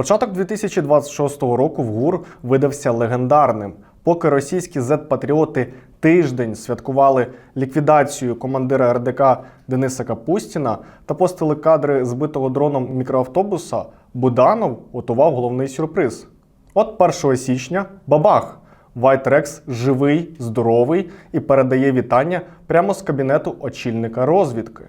Початок 2026 року в ГУР видався легендарним. Поки російські зет-патріоти тиждень святкували ліквідацію командира РДК Дениса Капустіна та постили кадри збитого дроном мікроавтобуса, Буданов готував головний сюрприз. От 1 січня бабах! Rex живий, здоровий і передає вітання прямо з кабінету очільника розвідки.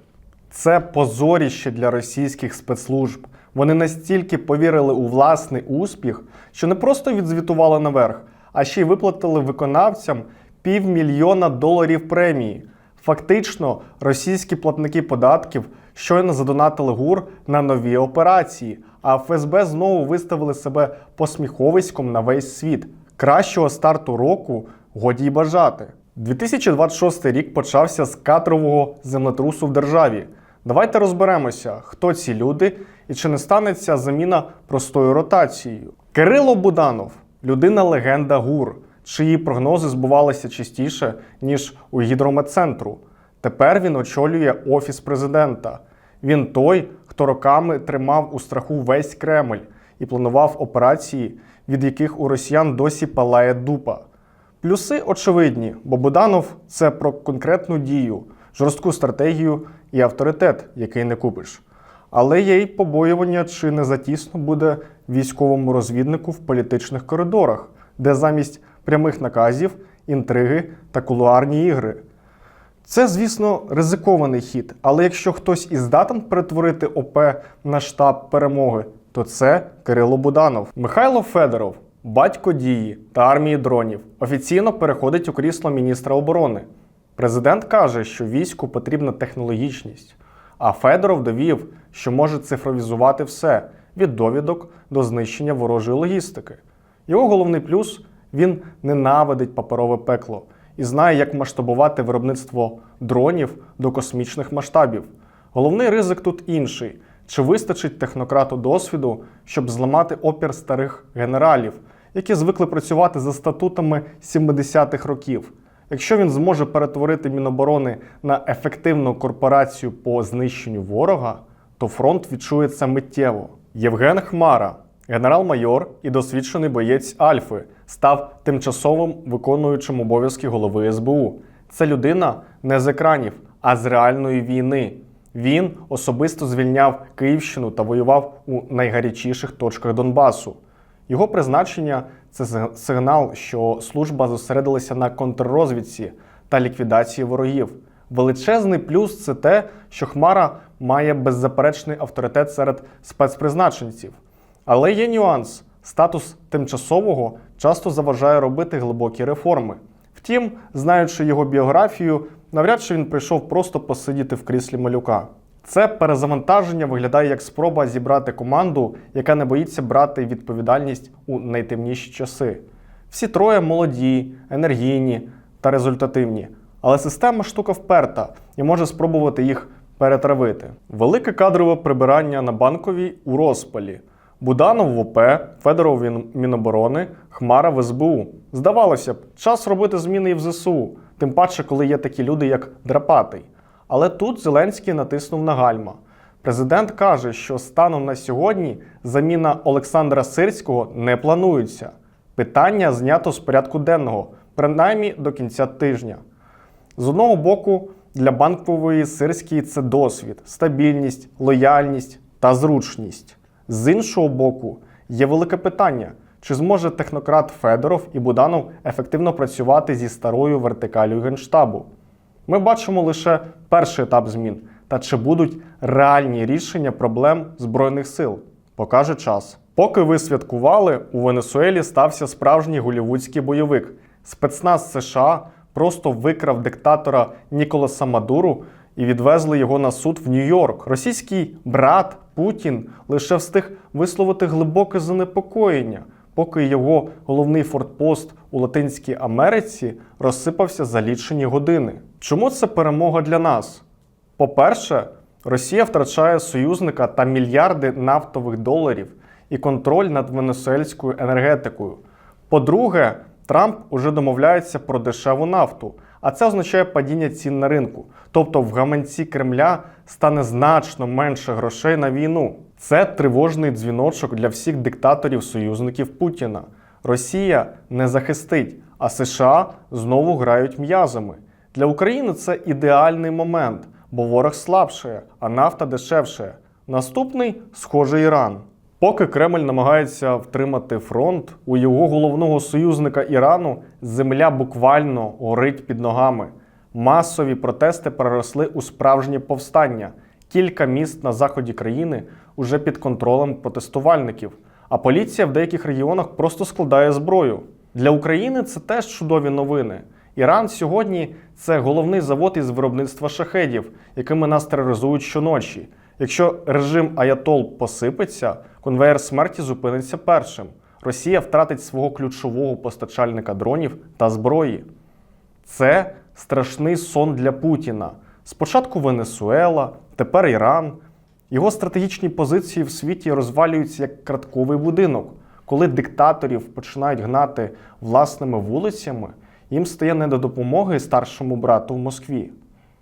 Це позоріще для російських спецслужб. Вони настільки повірили у власний успіх, що не просто відзвітували наверх, а ще й виплатили виконавцям півмільйона доларів премії. Фактично, російські платники податків щойно задонатили ГУР на нові операції, а ФСБ знову виставили себе посміховиськом на весь світ. Кращого старту року годі й бажати. 2026 рік почався з кадрового землетрусу в державі. Давайте розберемося, хто ці люди і чи не станеться заміна простою ротацією. Кирило Буданов людина легенда ГУР, чиї прогнози збувалися частіше, ніж у гідрометцентру. Тепер він очолює офіс президента. Він той, хто роками тримав у страху весь Кремль і планував операції, від яких у росіян досі палає дупа. Плюси очевидні, бо Буданов це про конкретну дію, жорстку стратегію і авторитет, який не купиш. Але є й побоювання, чи не затісно буде військовому розвіднику в політичних коридорах, де замість прямих наказів, інтриги та кулуарні ігри. Це, звісно, ризикований хід, але якщо хтось і здатен перетворити ОП на штаб перемоги, то це Кирило Буданов. Михайло Федоров, батько дії та армії дронів, офіційно переходить у крісло міністра оборони. Президент каже, що війську потрібна технологічність, а Федоров довів, що може цифровізувати все від довідок до знищення ворожої логістики. Його головний плюс він ненавидить паперове пекло і знає, як масштабувати виробництво дронів до космічних масштабів. Головний ризик тут інший: чи вистачить технократу досвіду, щоб зламати опір старих генералів, які звикли працювати за статутами 70-х років. Якщо він зможе перетворити Міноборони на ефективну корпорацію по знищенню ворога, то фронт відчує це миттєво. Євген Хмара, генерал-майор і досвідчений боєць Альфи, став тимчасовим виконуючим обов'язки голови СБУ. Це людина не з екранів, а з реальної війни. Він особисто звільняв Київщину та воював у найгарячіших точках Донбасу. Його призначення це сигнал, що служба зосередилася на контррозвідці та ліквідації ворогів. Величезний плюс це те, що Хмара має беззаперечний авторитет серед спецпризначенців. Але є нюанс: статус тимчасового часто заважає робити глибокі реформи. Втім, знаючи його біографію, навряд чи він прийшов просто посидіти в кріслі малюка. Це перезавантаження виглядає як спроба зібрати команду, яка не боїться брати відповідальність у найтемніші часи. Всі троє молоді, енергійні та результативні, але система штука вперта і може спробувати їх перетравити. Велике кадрове прибирання на банковій у розпалі. Буданов в ОП, Федоров в Міноборони, Хмара в СБУ. Здавалося б, час робити зміни і в ЗСУ, тим паче, коли є такі люди, як Драпатий. Але тут Зеленський натиснув на гальма. Президент каже, що станом на сьогодні заміна Олександра Сирського не планується. Питання знято з порядку денного, принаймні до кінця тижня. З одного боку, для банкової сирської це досвід, стабільність, лояльність та зручність. З іншого боку, є велике питання: чи зможе технократ Федоров і Буданов ефективно працювати зі старою вертикалю генштабу? Ми бачимо лише перший етап змін, та чи будуть реальні рішення проблем Збройних сил, покаже час. Поки ви святкували, у Венесуелі стався справжній голівудський бойовик. Спецназ США просто викрав диктатора Ніколаса Мадуру і відвезли його на суд в Нью-Йорк. Російський брат Путін лише встиг висловити глибоке занепокоєння, поки його головний фортпост у Латинській Америці розсипався за лічені години. Чому це перемога для нас? По-перше, Росія втрачає союзника та мільярди нафтових доларів і контроль над венесуельською енергетикою. По-друге, Трамп уже домовляється про дешеву нафту, А це означає падіння цін на ринку. Тобто в гаманці Кремля стане значно менше грошей на війну. Це тривожний дзвіночок для всіх диктаторів-союзників Путіна. Росія не захистить, а США знову грають м'язами. Для України це ідеальний момент, бо ворог слабшає, а нафта дешевшає. Наступний схоже Іран. Поки Кремль намагається втримати фронт, у його головного союзника Ірану земля буквально горить під ногами. Масові протести переросли у справжнє повстання. Кілька міст на заході країни уже під контролем протестувальників, а поліція в деяких регіонах просто складає зброю. Для України це теж чудові новини. Іран сьогодні це головний завод із виробництва шахедів, якими нас тероризують щоночі. Якщо режим Аятол посипеться, конвеєр смерті зупиниться першим. Росія втратить свого ключового постачальника дронів та зброї. Це страшний сон для Путіна. Спочатку Венесуела, тепер Іран. Його стратегічні позиції в світі розвалюються як кратковий будинок. Коли диктаторів починають гнати власними вулицями, їм стає не до допомоги старшому брату в Москві.